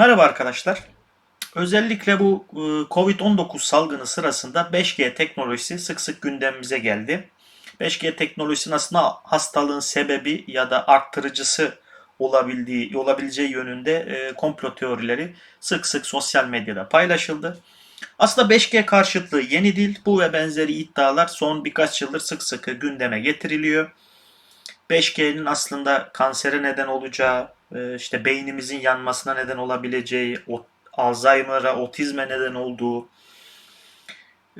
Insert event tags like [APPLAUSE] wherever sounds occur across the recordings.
Merhaba arkadaşlar. Özellikle bu e, Covid-19 salgını sırasında 5G teknolojisi sık sık gündemimize geldi. 5G teknolojisinin aslında hastalığın sebebi ya da arttırıcısı olabildiği olabileceği yönünde e, komplo teorileri sık sık sosyal medyada paylaşıldı. Aslında 5G karşıtlığı yeni değil. Bu ve benzeri iddialar son birkaç yıldır sık sık gündeme getiriliyor. 5G'nin aslında kansere neden olacağı, işte beynimizin yanmasına neden olabileceği, Alzheimer'a, otizme neden olduğu,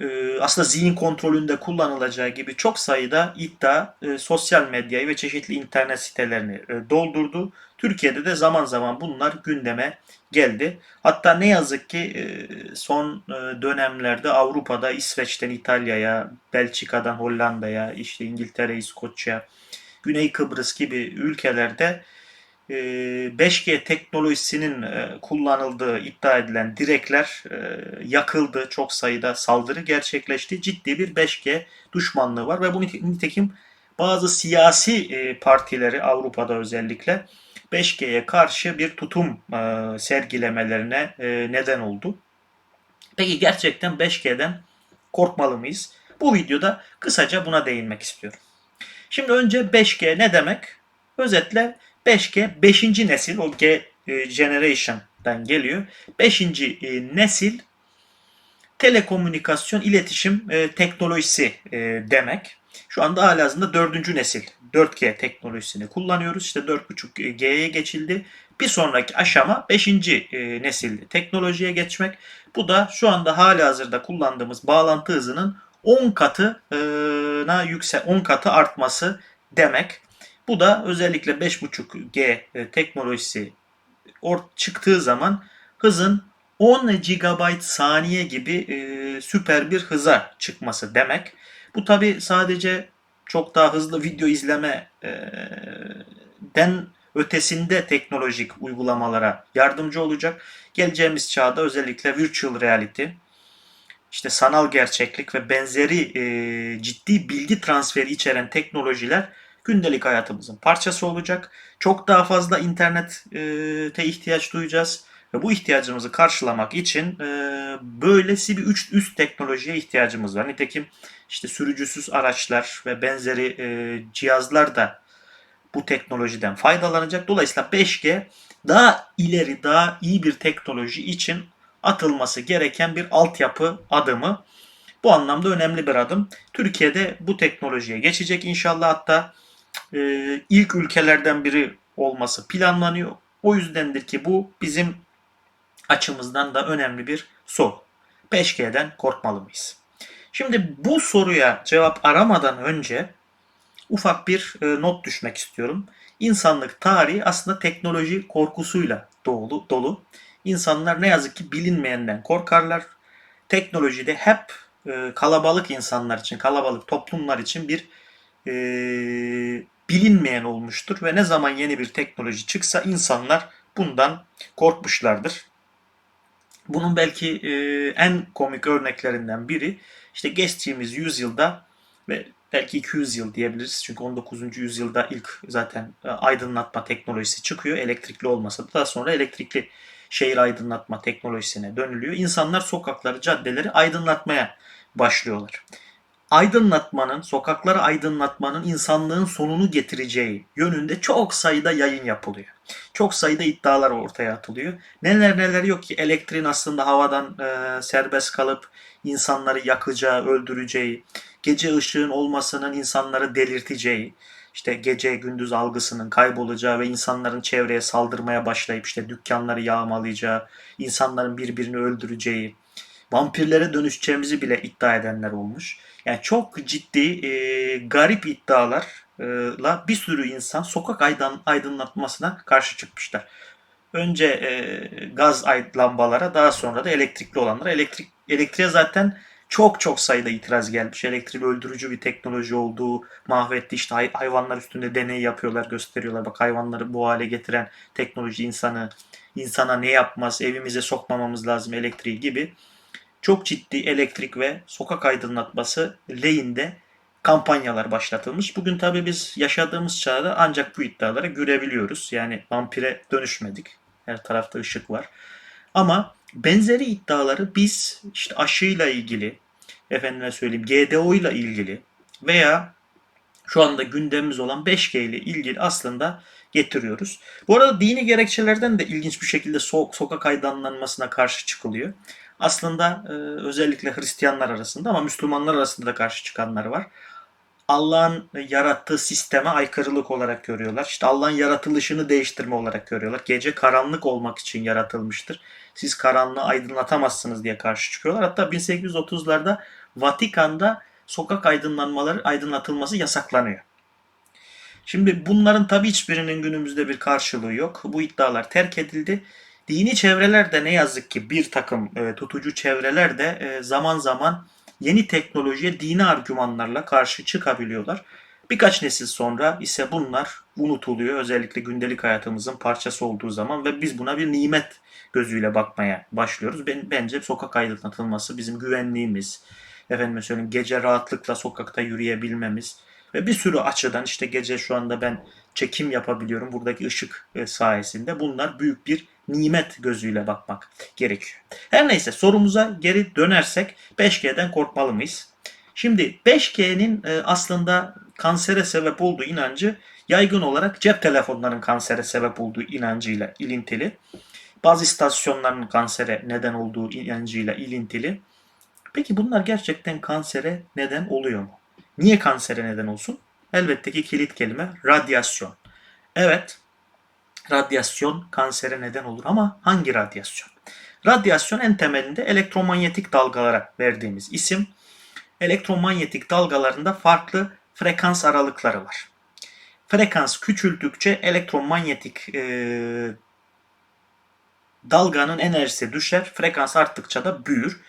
e, aslında zihin kontrolünde kullanılacağı gibi çok sayıda iddia e, sosyal medyayı ve çeşitli internet sitelerini e, doldurdu. Türkiye'de de zaman zaman bunlar gündeme geldi. Hatta ne yazık ki son dönemlerde Avrupa'da İsveç'ten İtalya'ya, Belçika'dan Hollanda'ya, işte İngiltere, İskoçya, Güney Kıbrıs gibi ülkelerde 5G teknolojisinin e, kullanıldığı iddia edilen direkler e, yakıldı. Çok sayıda saldırı gerçekleşti. Ciddi bir 5G düşmanlığı var ve bu nite- nitekim bazı siyasi e, partileri Avrupa'da özellikle 5G'ye karşı bir tutum sergilemelerine neden oldu. Peki gerçekten 5G'den korkmalı mıyız? Bu videoda kısaca buna değinmek istiyorum. Şimdi önce 5G ne demek? Özetle 5G 5. nesil o G e, generation'dan geliyor. 5. nesil telekomünikasyon iletişim e, teknolojisi e, demek. Şu anda halihazırda 4. nesil 4G teknolojisini kullanıyoruz. İşte 4.5G'ye geçildi. Bir sonraki aşama 5. nesil teknolojiye geçmek. Bu da şu anda halihazırda kullandığımız bağlantı hızının 10 katına yüksek 10 katı artması demek. Bu da özellikle 5.5G e, teknolojisi çıktığı zaman hızın 10 GB saniye gibi e, süper bir hıza çıkması demek. Bu tabi sadece çok daha hızlı video izleme e, den ötesinde teknolojik uygulamalara yardımcı olacak. Geleceğimiz çağda özellikle virtual reality, işte sanal gerçeklik ve benzeri e, ciddi bilgi transferi içeren teknolojiler gündelik hayatımızın parçası olacak. Çok daha fazla internete ihtiyaç duyacağız ve bu ihtiyacımızı karşılamak için e, böylesi bir üç üst teknolojiye ihtiyacımız var. Nitekim işte sürücüsüz araçlar ve benzeri e, cihazlar da bu teknolojiden faydalanacak. Dolayısıyla 5G daha ileri, daha iyi bir teknoloji için atılması gereken bir altyapı adımı. Bu anlamda önemli bir adım. Türkiye'de bu teknolojiye geçecek inşallah hatta e, ilk ülkelerden biri olması planlanıyor. O yüzdendir ki bu bizim açımızdan da önemli bir soru. 5G'den korkmalı mıyız? Şimdi bu soruya cevap aramadan önce ufak bir e, not düşmek istiyorum. İnsanlık tarihi aslında teknoloji korkusuyla dolu. dolu. İnsanlar ne yazık ki bilinmeyenden korkarlar. Teknolojide hep e, kalabalık insanlar için, kalabalık toplumlar için bir e, bilinmeyen olmuştur ve ne zaman yeni bir teknoloji çıksa insanlar bundan korkmuşlardır. Bunun belki e, en komik örneklerinden biri işte geçtiğimiz yüzyılda ve belki 200 yıl diyebiliriz. Çünkü 19. yüzyılda ilk zaten e, aydınlatma teknolojisi çıkıyor. Elektrikli olmasa da daha sonra elektrikli şehir aydınlatma teknolojisine dönülüyor. İnsanlar sokakları, caddeleri aydınlatmaya başlıyorlar. Aydınlatmanın, sokakları aydınlatmanın insanlığın sonunu getireceği yönünde çok sayıda yayın yapılıyor. Çok sayıda iddialar ortaya atılıyor. Neler neler yok ki elektriğin aslında havadan e, serbest kalıp insanları yakacağı, öldüreceği, gece ışığın olmasının insanları delirteceği, işte gece gündüz algısının kaybolacağı ve insanların çevreye saldırmaya başlayıp işte dükkanları yağmalayacağı, insanların birbirini öldüreceği, vampirlere dönüşeceğimizi bile iddia edenler olmuş. Yani çok ciddi e, garip iddialarla bir sürü insan sokak aydın, aydınlatmasına karşı çıkmışlar. Önce e, gaz lambalara daha sonra da elektrikli olanlara. Elektrik, elektriğe zaten çok çok sayıda itiraz gelmiş. Elektrik öldürücü bir teknoloji olduğu mahvetti. İşte hay- hayvanlar üstünde deney yapıyorlar, gösteriyorlar. Bak hayvanları bu hale getiren teknoloji insanı insana ne yapmaz, evimize sokmamamız lazım elektriği gibi çok ciddi elektrik ve sokak aydınlatması lehinde kampanyalar başlatılmış. Bugün tabii biz yaşadığımız çağda ancak bu iddialara görebiliyoruz. Yani vampire dönüşmedik. Her tarafta ışık var. Ama benzeri iddiaları biz işte aşıyla ilgili, efendime söyleyeyim GDO ile ilgili veya şu anda gündemimiz olan 5G ile ilgili aslında getiriyoruz. Bu arada dini gerekçelerden de ilginç bir şekilde so- sokak aydınlanmasına karşı çıkılıyor. Aslında e, özellikle Hristiyanlar arasında ama Müslümanlar arasında da karşı çıkanlar var. Allah'ın yarattığı sisteme aykırılık olarak görüyorlar. İşte Allah'ın yaratılışını değiştirme olarak görüyorlar. Gece karanlık olmak için yaratılmıştır. Siz karanlığı aydınlatamazsınız diye karşı çıkıyorlar. Hatta 1830'larda Vatikan'da sokak aydınlanmaları aydınlatılması yasaklanıyor. Şimdi bunların tabii hiçbirinin günümüzde bir karşılığı yok. Bu iddialar terk edildi. Dini çevrelerde ne yazık ki bir takım e, tutucu çevreler de e, zaman zaman yeni teknolojiye dini argümanlarla karşı çıkabiliyorlar. Birkaç nesil sonra ise bunlar unutuluyor. Özellikle gündelik hayatımızın parçası olduğu zaman ve biz buna bir nimet gözüyle bakmaya başlıyoruz. Ben, bence sokak aydınlatılması bizim güvenliğimiz, efendime söyleyeyim gece rahatlıkla sokakta yürüyebilmemiz ve bir sürü açıdan işte gece şu anda ben çekim yapabiliyorum buradaki ışık e, sayesinde. Bunlar büyük bir nimet gözüyle bakmak gerekiyor. Her neyse sorumuza geri dönersek 5G'den korkmalı mıyız? Şimdi 5G'nin e, aslında kansere sebep olduğu inancı yaygın olarak cep telefonlarının kansere sebep olduğu inancıyla ilintili. Bazı istasyonların kansere neden olduğu inancıyla ilintili. Peki bunlar gerçekten kansere neden oluyor mu? Niye kansere neden olsun? Elbette ki kilit kelime radyasyon. Evet, radyasyon kansere neden olur ama hangi radyasyon? Radyasyon en temelinde elektromanyetik dalgalara verdiğimiz isim. Elektromanyetik dalgalarında farklı frekans aralıkları var. Frekans küçüldükçe elektromanyetik e, dalganın enerjisi düşer. Frekans arttıkça da büyür.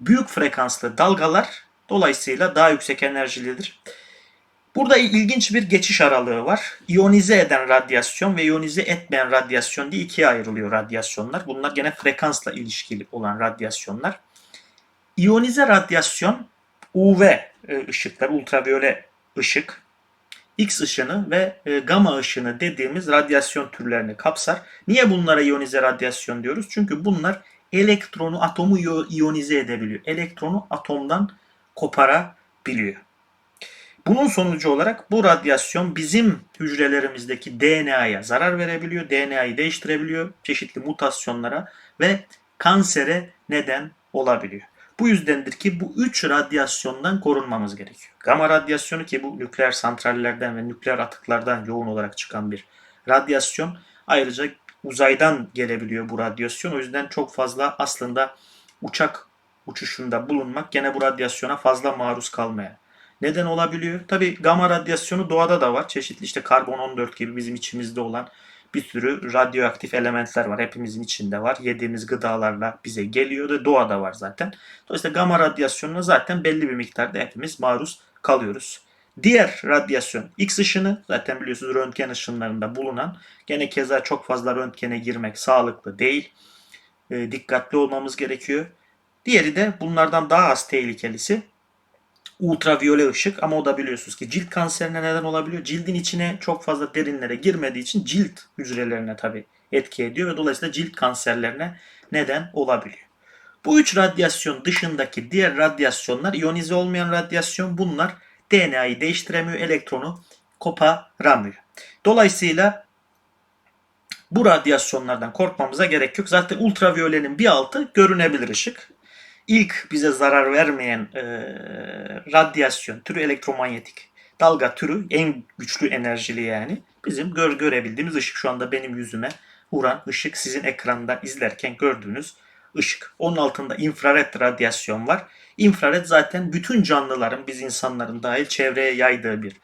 Büyük frekanslı dalgalar dolayısıyla daha yüksek enerjilidir. Burada ilginç bir geçiş aralığı var. İyonize eden radyasyon ve iyonize etmeyen radyasyon diye ikiye ayrılıyor radyasyonlar. Bunlar gene frekansla ilişkili olan radyasyonlar. İyonize radyasyon UV e, ışıklar, ultraviyole ışık, X ışını ve e, gamma ışını dediğimiz radyasyon türlerini kapsar. Niye bunlara iyonize radyasyon diyoruz? Çünkü bunlar elektronu, atomu iyonize edebiliyor. Elektronu atomdan koparabiliyor. Bunun sonucu olarak bu radyasyon bizim hücrelerimizdeki DNA'ya zarar verebiliyor, DNA'yı değiştirebiliyor, çeşitli mutasyonlara ve kansere neden olabiliyor. Bu yüzdendir ki bu üç radyasyondan korunmamız gerekiyor. Gama radyasyonu ki bu nükleer santrallerden ve nükleer atıklardan yoğun olarak çıkan bir radyasyon. Ayrıca uzaydan gelebiliyor bu radyasyon. O yüzden çok fazla aslında uçak uçuşunda bulunmak gene bu radyasyona fazla maruz kalmaya neden olabiliyor. Tabi gama radyasyonu doğada da var. Çeşitli işte karbon 14 gibi bizim içimizde olan bir sürü radyoaktif elementler var. Hepimizin içinde var. Yediğimiz gıdalarla bize geliyor da doğada var zaten. Dolayısıyla gama radyasyonuna zaten belli bir miktarda hepimiz maruz kalıyoruz. Diğer radyasyon X ışını zaten biliyorsunuz röntgen ışınlarında bulunan gene keza çok fazla röntgene girmek sağlıklı değil. E, dikkatli olmamız gerekiyor. Diğeri de bunlardan daha az tehlikelisi ultraviyole ışık ama o da biliyorsunuz ki cilt kanserine neden olabiliyor. Cildin içine çok fazla derinlere girmediği için cilt hücrelerine tabi etki ediyor ve dolayısıyla cilt kanserlerine neden olabiliyor. Bu üç radyasyon dışındaki diğer radyasyonlar iyonize olmayan radyasyon bunlar DNA'yı değiştiremiyor, elektronu koparamıyor. Dolayısıyla bu radyasyonlardan korkmamıza gerek yok. Zaten ultraviyolenin bir altı görünebilir ışık ilk bize zarar vermeyen e, radyasyon türü elektromanyetik dalga türü en güçlü enerjili yani bizim gör görebildiğimiz ışık şu anda benim yüzüme vuran ışık sizin ekranda izlerken gördüğünüz ışık. Onun altında infrared radyasyon var. İnfrared zaten bütün canlıların biz insanların dahil çevreye yaydığı bir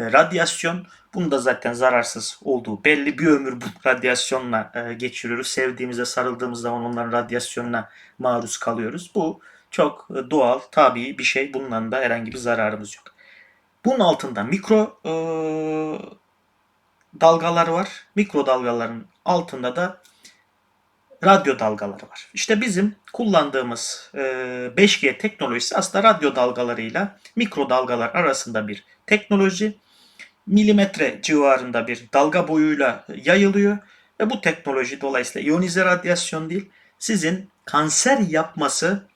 e, radyasyon. Bunda zaten zararsız olduğu belli. Bir ömür bu [LAUGHS] radyasyonla e, geçiriyoruz. Sevdiğimize sarıldığımız zaman onların radyasyonuna maruz kalıyoruz. Bu çok e, doğal, tabii bir şey. Bundan da herhangi bir zararımız yok. Bunun altında mikro e, dalgalar var. Mikro dalgaların altında da radyo dalgaları var. İşte bizim kullandığımız e, 5G teknolojisi aslında radyo dalgalarıyla mikro dalgalar arasında bir teknoloji milimetre civarında bir dalga boyuyla yayılıyor Ve bu teknoloji dolayısıyla iyonize radyasyon değil, sizin kanser yapması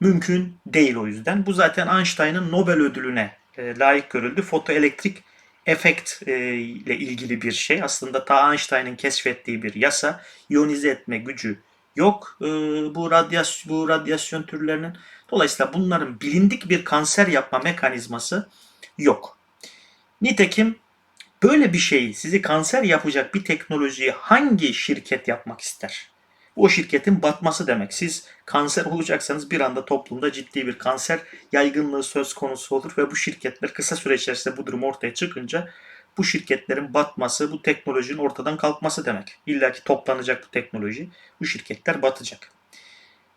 mümkün değil o yüzden. Bu zaten Einstein'ın Nobel ödülüne e, layık görüldü. Fotoelektrik efekt e, ile ilgili bir şey. Aslında ta Einstein'ın keşfettiği bir yasa. İyonize etme gücü yok e, bu radyasyon bu radyasyon türlerinin. Dolayısıyla bunların bilindik bir kanser yapma mekanizması yok. Nitekim böyle bir şeyi sizi kanser yapacak bir teknolojiyi hangi şirket yapmak ister? O şirketin batması demek. Siz kanser olacaksanız bir anda toplumda ciddi bir kanser yaygınlığı söz konusu olur ve bu şirketler kısa süre içerisinde bu durum ortaya çıkınca bu şirketlerin batması, bu teknolojinin ortadan kalkması demek. İlla ki toplanacak bu teknoloji, bu şirketler batacak.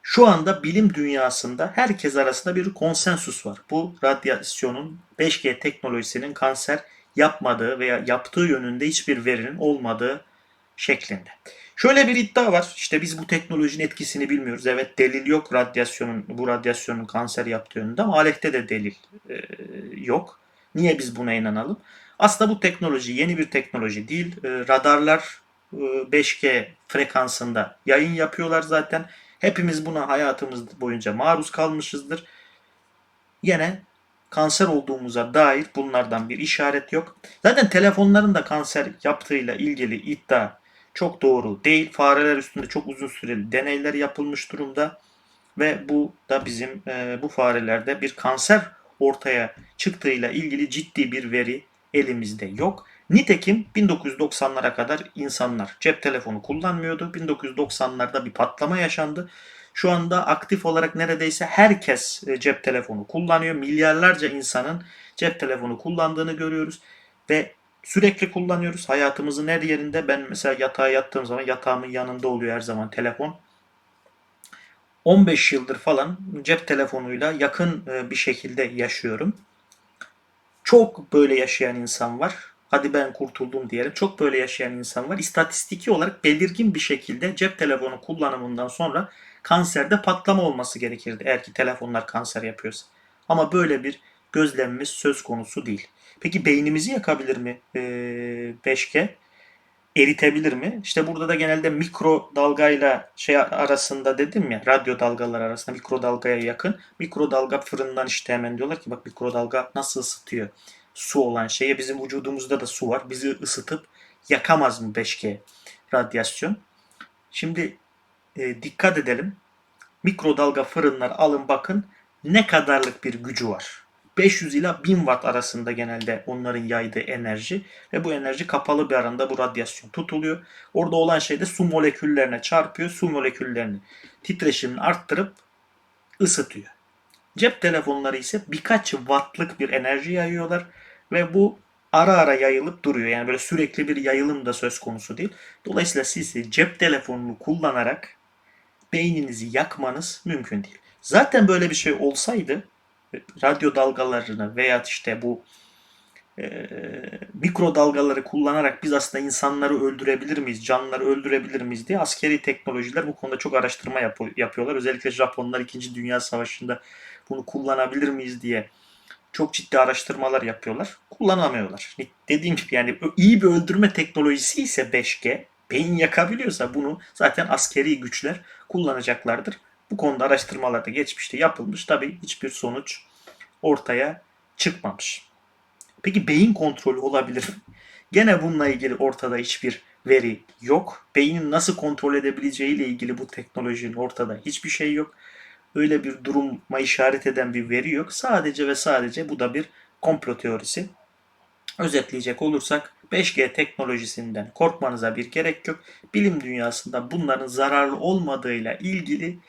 Şu anda bilim dünyasında herkes arasında bir konsensus var. Bu radyasyonun 5G teknolojisinin kanser yapmadığı veya yaptığı yönünde hiçbir verinin olmadığı şeklinde. Şöyle bir iddia var. İşte biz bu teknolojinin etkisini bilmiyoruz. Evet delil yok radyasyonun bu radyasyonun kanser yaptığı yönünde ama aleyhte de delil e, yok. Niye biz buna inanalım? Aslında bu teknoloji yeni bir teknoloji değil. E, radarlar e, 5G frekansında yayın yapıyorlar zaten. Hepimiz buna hayatımız boyunca maruz kalmışızdır. Yine kanser olduğumuza dair bunlardan bir işaret yok. Zaten telefonların da kanser yaptığıyla ilgili iddia çok doğru değil. Fareler üstünde çok uzun süreli deneyler yapılmış durumda ve bu da bizim e, bu farelerde bir kanser ortaya çıktığıyla ilgili ciddi bir veri elimizde yok. Nitekim 1990'lara kadar insanlar cep telefonu kullanmıyordu. 1990'larda bir patlama yaşandı. Şu anda aktif olarak neredeyse herkes e, cep telefonu kullanıyor. Milyarlarca insanın cep telefonu kullandığını görüyoruz ve sürekli kullanıyoruz. Hayatımızın her yerinde ben mesela yatağa yattığım zaman yatağımın yanında oluyor her zaman telefon. 15 yıldır falan cep telefonuyla yakın e, bir şekilde yaşıyorum. Çok böyle yaşayan insan var. Hadi ben kurtuldum diyelim. Çok böyle yaşayan insan var. İstatistiki olarak belirgin bir şekilde cep telefonu kullanımından sonra kanserde patlama olması gerekirdi. Eğer ki telefonlar kanser yapıyorsa. Ama böyle bir gözlemimiz söz konusu değil. Peki beynimizi yakabilir mi ee, 5G? Eritebilir mi? İşte burada da genelde mikro dalgayla şey arasında dedim ya radyo dalgalar arasında mikro dalgaya yakın. Mikro dalga fırından işte hemen diyorlar ki bak mikro dalga nasıl ısıtıyor su olan şeye bizim vücudumuzda da su var. Bizi ısıtıp yakamaz mı 5G radyasyon? Şimdi e, dikkat edelim. Mikrodalga fırınlar alın bakın ne kadarlık bir gücü var. 500 ila 1000 watt arasında genelde onların yaydığı enerji ve bu enerji kapalı bir aranda bu radyasyon tutuluyor. Orada olan şey de su moleküllerine çarpıyor. Su moleküllerini titreşimini arttırıp ısıtıyor. Cep telefonları ise birkaç wattlık bir enerji yayıyorlar ve bu ara ara yayılıp duruyor. Yani böyle sürekli bir yayılım da söz konusu değil. Dolayısıyla siz cep telefonunu kullanarak beyninizi yakmanız mümkün değil. Zaten böyle bir şey olsaydı radyo dalgalarını veya işte bu e, mikro dalgaları kullanarak biz aslında insanları öldürebilir miyiz, canlıları öldürebilir miyiz diye askeri teknolojiler bu konuda çok araştırma yap- yapıyorlar. Özellikle Japonlar 2. Dünya Savaşı'nda bunu kullanabilir miyiz diye çok ciddi araştırmalar yapıyorlar. Kullanamıyorlar. Dediğim gibi yani iyi bir öldürme teknolojisi ise 5G beyin yakabiliyorsa bunu zaten askeri güçler kullanacaklardır. Bu konuda araştırmalar da geçmişte yapılmış. Tabi hiçbir sonuç ortaya çıkmamış. Peki beyin kontrolü olabilir mi? Gene bununla ilgili ortada hiçbir veri yok. Beynin nasıl kontrol edebileceği ile ilgili bu teknolojinin ortada hiçbir şey yok. Öyle bir duruma işaret eden bir veri yok. Sadece ve sadece bu da bir komplo teorisi. Özetleyecek olursak 5G teknolojisinden korkmanıza bir gerek yok. Bilim dünyasında bunların zararlı olmadığıyla ilgili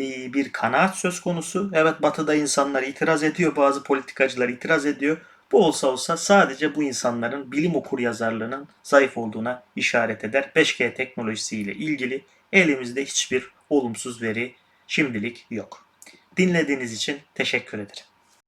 e, bir kanaat söz konusu. Evet batıda insanlar itiraz ediyor, bazı politikacılar itiraz ediyor. Bu olsa olsa sadece bu insanların bilim okur yazarlığının zayıf olduğuna işaret eder. 5G teknolojisiyle ilgili elimizde hiçbir olumsuz veri şimdilik yok. Dinlediğiniz için teşekkür ederim.